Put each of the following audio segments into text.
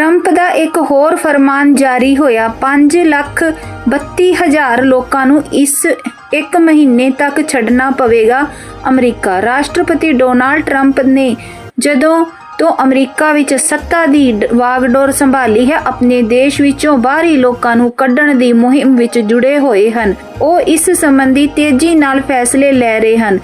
Trump ਦਾ ਇੱਕ ਹੋਰ ਫਰਮਾਨ ਜਾਰੀ ਹੋਇਆ 5 ਲੱਖ 32 ਹਜ਼ਾਰ ਲੋਕਾਂ ਨੂੰ ਇਸ ਇੱਕ ਮਹੀਨੇ ਤੱਕ ਛੱਡਣਾ ਪਵੇਗਾ ਅਮਰੀਕਾ। ਰਾਸ਼ਟਰਪਤੀ ਡੋਨਾਲਡ ਟਰੰਪ ਨੇ ਜਦੋਂ ਤੋਂ ਅਮਰੀਕਾ ਵਿੱਚ ਸੱਤਾ ਦੀ ਵਾਗਡੋਰ ਸੰਭਾਲੀ ਹੈ, ਆਪਣੇ ਦੇਸ਼ ਵਿੱਚੋਂ ਬਾਹਰੀ ਲੋਕਾਂ ਨੂੰ ਕੱਢਣ ਦੀ ਮੁਹਿੰਮ ਵਿੱਚ ਜੁੜੇ ਹੋਏ ਹਨ। ਉਹ ਇਸ ਸੰਬੰਧੀ ਤੇਜ਼ੀ ਨਾਲ ਫੈਸਲੇ ਲੈ ਰਹੇ ਹਨ।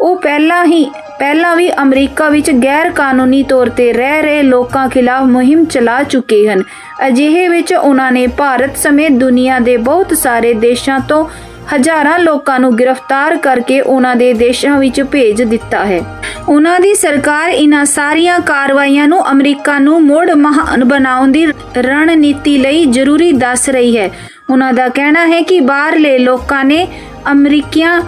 ਉਹ ਪਹਿਲਾਂ ਹੀ ਪਹਿਲਾਂ ਵੀ ਅਮਰੀਕਾ ਵਿੱਚ ਗੈਰ ਕਾਨੂੰਨੀ ਤੌਰ ਤੇ ਰਹਿ ਰਹੇ ਲੋਕਾਂ ਖਿਲਾਫ ਮੁਹਿੰਮ ਚਲਾ ਚੁੱਕੇ ਹਨ। ਅਜਿਹੇ ਵਿੱਚ ਉਹਨਾਂ ਨੇ ਭਾਰਤ ਸਮੇਤ ਦੁਨੀਆ ਦੇ ਬਹੁਤ ਸਾਰੇ ਦੇਸ਼ਾਂ ਤੋਂ ਹਜ਼ਾਰਾਂ ਲੋਕਾਂ ਨੂੰ ਗ੍ਰਿਫਤਾਰ ਕਰਕੇ ਉਹਨਾਂ ਦੇ ਦੇਸ਼ਾਂ ਵਿੱਚ ਭੇਜ ਦਿੱਤਾ ਹੈ। ਉਹਨਾਂ ਦੀ ਸਰਕਾਰ ਇਹਨਾਂ ਸਾਰੀਆਂ ਕਾਰਵਾਈਆਂ ਨੂੰ ਅਮਰੀਕਾ ਨੂੰ ਮੁੜ ਮਹਾਨ ਬਣਾਉਣ ਦੀ ਰਣਨੀਤੀ ਲਈ ਜ਼ਰੂਰੀ ਦੱਸ ਰਹੀ ਹੈ। ਉਹਨਾਂ ਦਾ ਕਹਿਣਾ ਹੈ ਕਿ ਬਾਹਰਲੇ ਲੋਕਾਂ ਨੇ ਅਮਰੀਕੀਆਂ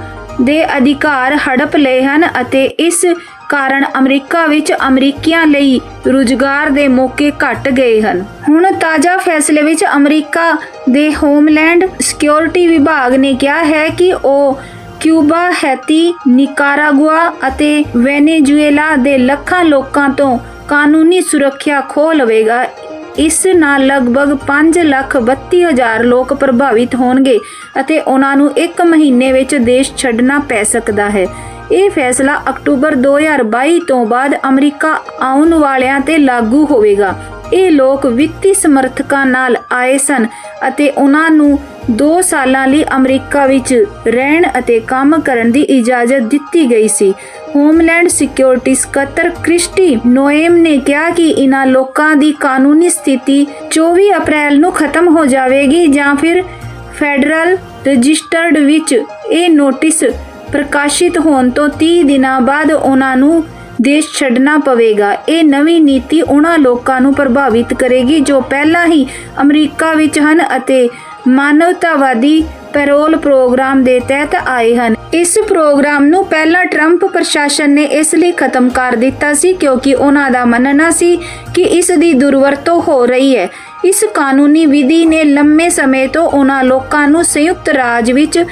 ਦੇ ਅਧਿਕਾਰ ਹੜਪ ਲਏ ਹਨ ਅਤੇ ਇਸ ਕਾਰਨ ਅਮਰੀਕਾ ਵਿੱਚ ਅਮਰੀਕੀਆਂ ਲਈ ਰੁਜ਼ਗਾਰ ਦੇ ਮੌਕੇ ਘਟ ਗਏ ਹਨ। ਹੁਣ ਤਾਜ਼ਾ ਫੈਸਲੇ ਵਿੱਚ ਅਮਰੀਕਾ ਦੇ ਹੋਮਲੈਂਡ ਸਿਕਿਉਰਿਟੀ ਵਿਭਾਗ ਨੇ ਕਿਹਾ ਹੈ ਕਿ ਉਹ ਕਿਊਬਾ, ਹੈਤੀ, ਨਿਕਾਰਾਗੁਆ ਅਤੇ ਵੈਨੇਜ਼ੁਏਲਾ ਦੇ ਲੱਖਾਂ ਲੋਕਾਂ ਤੋਂ ਕਾਨੂੰਨੀ ਸੁਰੱਖਿਆ ਖੋਹ ਲਵੇਗਾ। ਇਸ ਨਾਲ ਲਗਭਗ 5 ਲੱਖ 32 ਹਜ਼ਾਰ ਲੋਕ ਪ੍ਰਭਾਵਿਤ ਹੋਣਗੇ ਅਤੇ ਉਹਨਾਂ ਨੂੰ ਇੱਕ ਮਹੀਨੇ ਵਿੱਚ ਦੇਸ਼ ਛੱਡਣਾ ਪੈ ਸਕਦਾ ਹੈ। ਇਹ ਫੈਸਲਾ ਅਕਤੂਬਰ 2022 ਤੋਂ ਬਾਅਦ ਅਮਰੀਕਾ ਆਉਣ ਵਾਲਿਆਂ ਤੇ ਲਾਗੂ ਹੋਵੇਗਾ। ਇਹ ਲੋਕ ਵਿੱਤੀ ਸਮਰਥਕਾਂ ਨਾਲ ਆਏ ਸਨ ਅਤੇ ਉਹਨਾਂ ਨੂੰ 2 ਸਾਲਾਂ ਲਈ ਅਮਰੀਕਾ ਵਿੱਚ ਰਹਿਣ ਅਤੇ ਕੰਮ ਕਰਨ ਦੀ ਇਜਾਜ਼ਤ ਦਿੱਤੀ ਗਈ ਸੀ। ਹੋਮਲੈਂਡ ਸਿਕਿਉਰਿਟੀ ਸਕੱਤਰ ਕ੍ਰਿਸਟੀ ਨੋਏਮ ਨੇ ਕਿਹਾ ਕਿ ਇਨ੍ਹਾਂ ਲੋਕਾਂ ਦੀ ਕਾਨੂੰਨੀ ਸਥਿਤੀ 24 ਅਪ੍ਰੈਲ ਨੂੰ ਖਤਮ ਹੋ ਜਾਵੇਗੀ ਜਾਂ ਫਿਰ ਫੈਡਰਲ ਰਜਿਸਟਰਡ ਵਿੱਚ ਇਹ ਨੋਟਿਸ ਪ੍ਰਕਾਸ਼ਿਤ ਹੋਣ ਤੋਂ 30 ਦਿਨਾਂ ਬਾਅਦ ਉਹਨਾਂ ਨੂੰ ਦੇਸ਼ ਛੱਡਣਾ ਪਵੇਗਾ। ਇਹ ਨਵੀਂ ਨੀਤੀ ਉਹਨਾਂ ਲੋਕਾਂ ਨੂੰ ਪ੍ਰਭਾਵਿਤ ਕਰੇਗੀ ਜੋ ਪਹਿਲਾਂ ਹੀ ਅਮਰੀਕਾ ਵਿੱਚ ਹਨ ਅਤੇ ਮਾਨਵਤਾਵਾਦੀ ਪੈਰੋਲ ਪ੍ਰੋਗਰਾਮ ਦੇ ਤਹਿਤ ਆਏ ਹਨ। ਇਸ ਪ੍ਰੋਗਰਾਮ ਨੂੰ ਪਹਿਲਾਂ ਟਰੰਪ ਪ੍ਰਸ਼ਾਸਨ ਨੇ ਇਸ ਲਈ ਖਤਮ ਕਰ ਦਿੱਤਾ ਸੀ ਕਿਉਂਕਿ ਉਹਨਾਂ ਦਾ ਮੰਨਣਾ ਸੀ ਕਿ ਇਸ ਦੀ ਦੁਰਵਰਤੋਂ ਹੋ ਰਹੀ ਹੈ। ਇਸ ਕਾਨੂੰਨੀ ਵਿਧੀ ਨੇ ਲੰਮੇ ਸਮੇਂ ਤੋਂ ਉਹਨਾਂ ਲੋਕਾਂ ਨੂੰ ਸੰਯੁਕਤ ਰਾਜ ਵਿੱਚ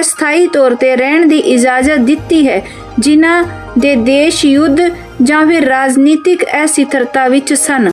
ਅਸਥਾਈ ਤੌਰ ਤੇ ਰਹਿਣ ਦੀ ਇਜਾਜ਼ਤ ਦਿੱਤੀ ਹੈ, ਜਿਨ੍ਹਾਂ ਦੇ ਦੇਸ਼ ਯੁੱਧ ਜਾਂ ਫਿਰ ਰਾਜਨੀਤਿਕ ਅਸਥਿਰਤਾ ਵਿੱਚ ਸਨ।